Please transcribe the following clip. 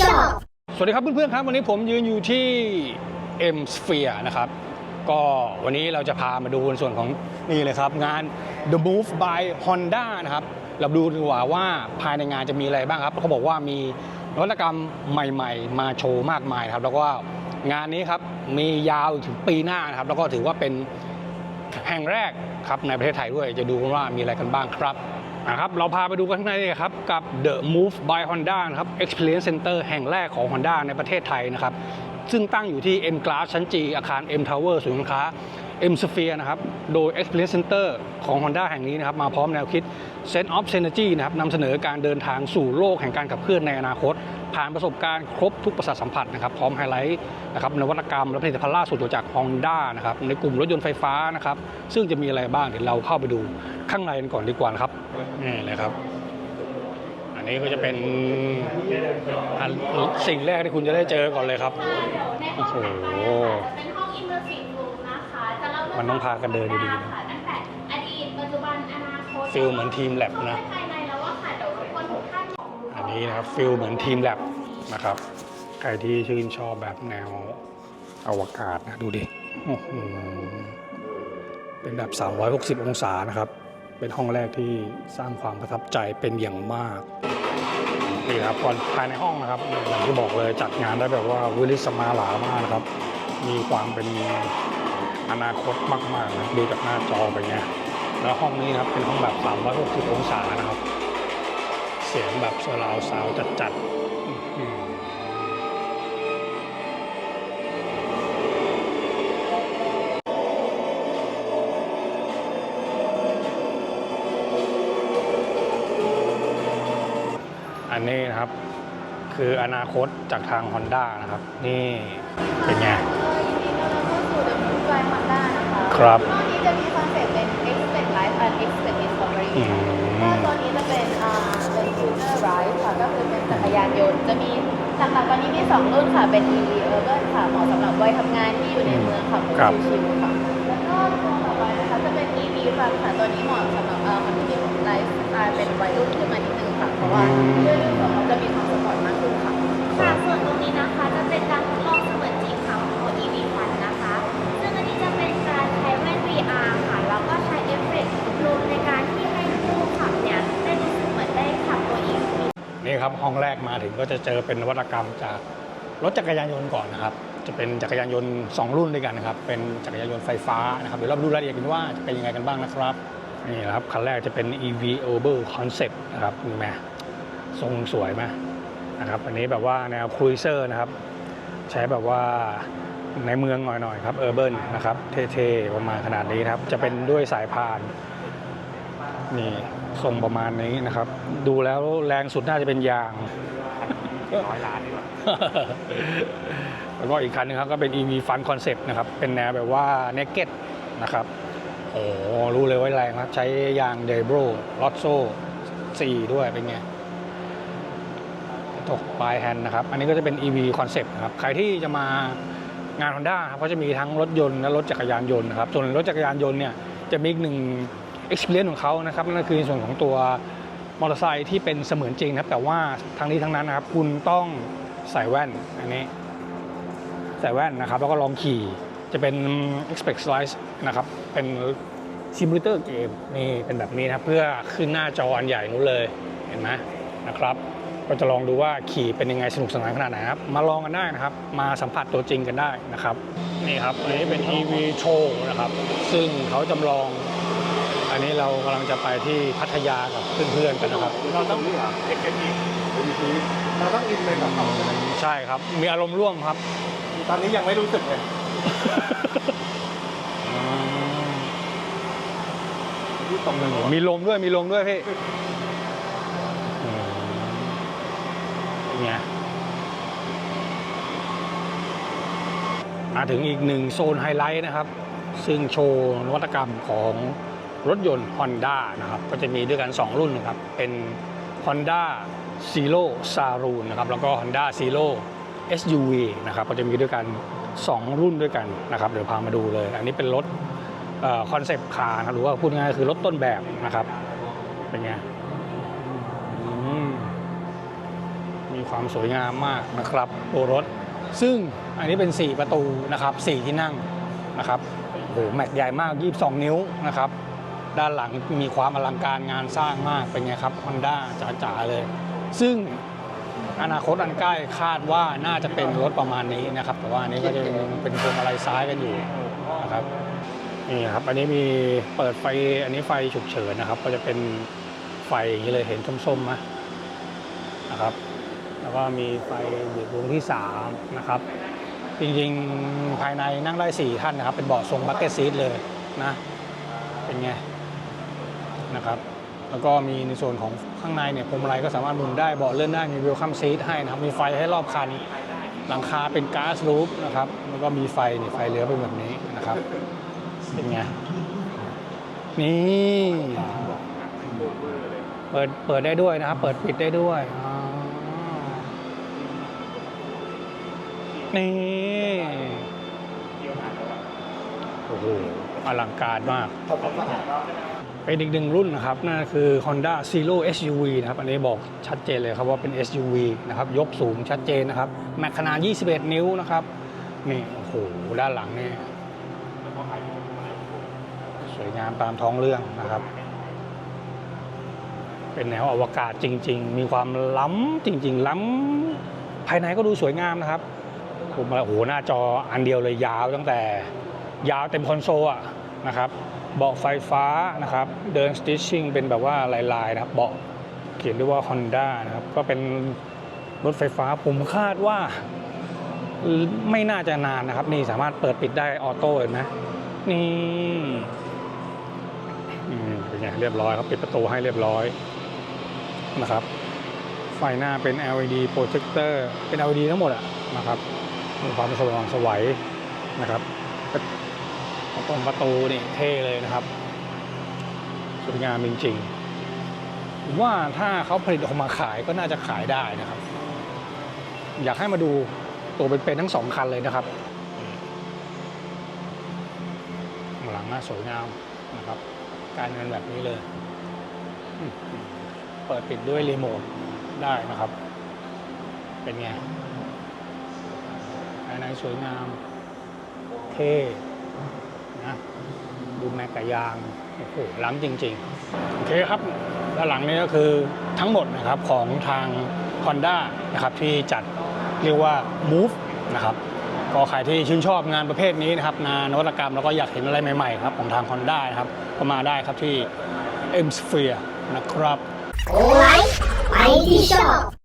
ชอบ สวัสดีครับเพื่อนๆครับ วันนี้ผมยืนอยู่ที่ M Sphere นะครับ ก็วันนี้เราจะพามาดูในส่วนของนี่เลยครับ งาน The Move by Honda นะครับ เราดูดีกว่าว่าภายในงานจะมีอะไรบ้างครับเขาบอกว่ามีนวัตกรรมใหม่ ๆ มาโชว์มากมายครับ แล้วก็งานนี้ครับมียาวถึงปีหน้านะครับ แล้วก็ถือว่าเป็นแห่งแรกครับในประเทศไทยด้วยจะดูว่ามีอะไรกันบ้างครับ นะครับเราพาไปดูกันข้างในเลยครับกับ The Move by Honda นะครับ Experience Center แห่งแรกของ Honda ในประเทศไทยนะครับ ซึ่งตั้งอยู่ที่ M Glass ชั้นจีอาคาร M Tower ศูนย์การค้า M Sphere นะครับ โดย Experience Center ของ Honda แห่งนี้นะครับ มาพร้อมแนวคิด Sense of Synergy นะครับนำเสนอการเดินทางสู่โลกแห่งการขับเคลื่อนในอนาคต ผ่านประสบการณ์ครบทุกประสาทสัมผัสนะครับ พร้อมไฮไลท์นะครับนวัตกรรมและผลิตภัณฑ์ล่าสุดจาก Honda นะครับ ในกลุ่มรถยนต์ไฟฟ้านะครับ ซึ่งจะมีอะไรบ้างเดี๋ยวเราเข้าไปดูข้างในกันก่อนดีกว่านะครับนี่เลยครับอันนี้ก็จะเป็นสิ่งแรกที่คุณจะได้เจอก่อนเลยครับในห้องถัดไปนะคะจะเป็นห้ มันต้องพากันเดินดีๆนะค่ะตั้งแต่อดีตปัจจุบันอนาคตฟิลเหมือนทีมแลบนะ ภายในแล้วว่าค่ะเดี๋ยวรบกวนทุกท่านอันนี้นะครับฟิลเหมือนทีมแลบนะครับ ใครที่ชื่นชอบแบบแนวอวกาศนะดูดิโอ้โหเป็นแบบ 360 องศานะครับ เป็นห้องแรกที่สร้างความประทับใจเป็นอย่างมาก นี่ครับก่อนภายในห้องนะครับอย่างที่บอกเลยจัดงานได้แบบว่าวิลิสมาหลามากนะครับ มีความเป็น อนาคตมากๆนะดูจากหน้าจอไปไงแล้วห้องนี้นะครับเป็นห้องแบบ 360 องศานะครับ เสียงแบบสลาวสาวจัดๆอันนี้นะครับ คืออนาคตจากทาง Honda นะครับ นี่เป็นไง ยินดีต้อนรับเข้าสู่ The Move by Honda นะ คะครับห้องนี้จะมีคอนเซ็ปต์เป็น Expect Life and Expect Discovery อืมก็ตัวนี้จะเป็นอ่าเป็น Future Ride ค่ะก็คือเป็นจักรยานยนต์จะมีหลักๆตอนนี้มี2รุ่นค่ะเป็น EV Urban ค่ะเหมาะสำหรับวัยทำงานที่อยู่ในเมืองค่ะครับชิลๆค่ะแล้วก็ตัวต่อไปนะคะจะเป็น EV Fun ค่ะตัวนี้เหมาะสำหรับเอ่อคนที่มีไลฟ์สไตล์เป็นวัยรุ่นขึ้นมานิดนึงค่ะเพราะว่าเรื่องของ ครับ ห้องแรกมาถึงก็จะเจอเป็นนวัตกรรมจากรถจักรยานยนต์ก่อนนะครับ จะเป็นจักรยานยนต์ 2 รุ่นด้วยกันนะครับ เป็นจักรยานยนต์ไฟฟ้านะครับ เดี๋ยวเราดูรายละเอียดกันว่าจะเป็นยังไงกันบ้างนะครับ นี่นะครับ คันแรกจะเป็น EV Urban Concept นะครับนี่ไหมทรงสวยไหมนะครับ อันนี้แบบว่าแนวครูเซอร์นะครับ ใช้แบบว่าในเมืองหน่อยๆครับเออร์เบิร์นนะครับ เท่ๆ ประมาณขนาดนี้ครับ จะเป็นด้วยสายพาน นี่ ทรงประมาณนี้นะครับ ดูแล้วแรงสุดน่าจะเป็นยางร้อยล้านดีกว่าแล้วก็อีกคันหนึงครับก็เป็น EV Fun Concept นะครับ เป็นแนวแบบว่า Naked นะครับ โอ้โหรู้เลยว่าแรงครับ ใช้ยาง d e b r o l o t s o 4ด้วยเป็นไงตกปลายแฮนด์นะครับ อันนี้ก็จะเป็น EV Concept นะครับ ใครที่จะมางาน Honda ครับก็จะมีทั้งรถยนต์และรถจักรยานยนต์นะครับ ส่วนรถจักรยานยนต์เนี่ยจะมีอีกหนึ่ง experience ของเขานะครับนั่นคือในส่วนของตัวมอเตอร์ไซค์ที่เป็นเสมือนจริงนะครับ แต่ว่าทั้งนี้ทั้งนั้นนะครับ คุณต้องใส่แว่นอันนี้ ใส่แว่นนะครับ แล้วก็ลองขี่จะเป็น expect slice นะครับ เป็น simulator เกมนี่เป็นแบบนี้นะเพื่อขึ้นหน้าจออันใหญ่นู้นเลยเห็นไหมนะครับ ก็จะลองดูว่าขี่เป็นยังไงสนุกสนานขนาดไหนครับ มาลองกันได้นะครับ มาสัมผัสตัวจริงกันได้นะครับ นี่ครับ อันนี้เป็น EV Show นะครับ ซึ่งเขาจำลอง อันนี้เรากำลังจะไปที่พัทยากับเพื่อนๆกันนะครับ เราต้องนี่เหรอเอ็กซ์อีเราต้องอินไปกับเขาใช่ไหมใช่ครับ มีอารมณ์ร่วมครับ ตอนนี้ยังไม่รู้สึกเลยที่ตรงนึงมีลมด้วยมีลมด้วยพี่อืมเนี่ยมาถึงอีกหนึ่งโซนไฮไลท์นะครับ ซึ่งโชว์นวัตกรรมของ รถยนต์ Honda นะครับก็จะมีด้วยกัน 2 รุ่นนะครับเป็น Honda Zero Saloon นะครับแล้วก็ Honda Zero SUV นะครับก็จะมีด้วยกัน 2 รุ่นด้วยกันนะครับเดี๋ยวพามาดูเลย อันนี้เป็นรถคอนเซปต์คาร์นะหรือว่าพูดง่ายคือรถต้นแบบนะครับเป็นไงอืมมีมีความสวยงามมากนะครับตัวรถ ซึ่งอันนี้เป็น 4 ประตูนะครับ4ที่นั่งนะครับโอ้โหแม็กใหญ่มาก 22 นิ้วนะครับ ด้านหลังมีความอลังการงานสร้างมากเป็นไงครับ Honda จ๋าๆเลย ซึ่งอนาคตอันใกล้คาดว่าน่าจะเป็นรถประมาณนี้นะครับ แต่ว่าอันนี้ก็จะเป็นพวงมาลัยซ้ายกันอยู่นะครับนี่ครับ อันนี้มีเปิดไฟอันนี้ไฟฉุกเฉินนะครับ ก็จะเป็นไฟอย่างนี้เลยเห็นส้มๆไหมนะครับ แล้วก็มีไฟเบรกดวงที่3นะครับจริงๆภายในนั่งได้ 4 ท่านนะครับ เป็นเบาะทรงบักเก็ตซีทเลยนะ เป็นไง นะครับแล้วก็มีในส่วนของข้างในเนี่ยพวงมาลัยก็สามารถหมุนได้เบาะเลื่อนได้มีเวลคัมซีทให้นะครับมีไฟให้รอบคัน หลังคาเป็นก๊าซรูฟนะครับแล้วก็มีไฟนี่ไฟเลี้ยวเป็นแบบนี้นะครับเป็นไงนี่เปิดเปิดได้ด้วยนะครับ เปิดปิดได้ด้วยนี่โอ้โหอลังการมาก เป็นอีกหนึ่งรุ่นนะครับนั่นคือ Honda Zero SUV นะครับอันนี้บอกชัดเจนเลยครับว่าเป็น SUV นะครับยกสูงชัดเจนนะครับแม็กขนาด 21 นิ้วนะครับนี่โอ้โหด้านหลังนี่สวยงามตามท้องเรื่องนะครับ เป็นแนวอวกาศจริง ๆ มีความล้ำจริง ๆ ล้ำภายในก็ดูสวยงามนะครับผมโอ้โหหน้าจออันเดียวเลยยาวตั้งแต่ยาวเต็มคอนโซลอะนะครับ เบาะไฟฟ้านะครับ เดินสติชชิ่งเป็นแบบว่าลายๆนะครับ เบาะเขียนด้วยว่า Honda นะครับ ก็เป็นรถไฟฟ้าผมคาดว่าไม่น่าจะนานนะครับ นี่สามารถเปิดปิดได้ออโต้เห็นไหมนี่อืมเป็นไงเรียบร้อยครับปิดประตูให้เรียบร้อยนะครับ ไฟหน้าเป็น LED projector เป็น LED ทั้งหมดอะนะครับ ความสว่างสวัยนะครับ ตรงประตูนี่เท่เลยนะครับสวยงามจริงๆ ว่าถ้าเขาผลิตออกมาขายก็น่าจะขายได้นะครับ อยากให้มาดูตัวเป็นๆทั้งสองคันเลยนะครับ หลังน่าสวยงามนะครับ การเงินแบบนี้เลย เปิดปิดด้วยรีโมทได้นะครับ เป็นไงภายในสวยงามเท่ นะดูแมกกะยางโอ้โหล้ำจริงๆ โอเคครับด้านหลังนี้ก็คือทั้งหมดนะครับของทาง Honda นะครับที่จัดเรียกว่า Move นะครับก็ใครที่ชื่นชอบงานประเภทนี้นะครับงานนวัตกรรมแล้วก็อยากเห็นอะไรใหม่ๆครับของทาง Honda นะครับก็มาได้ครับที่ M Sphere นะครับ โอ้ไลฟ์ไปที่ชอบ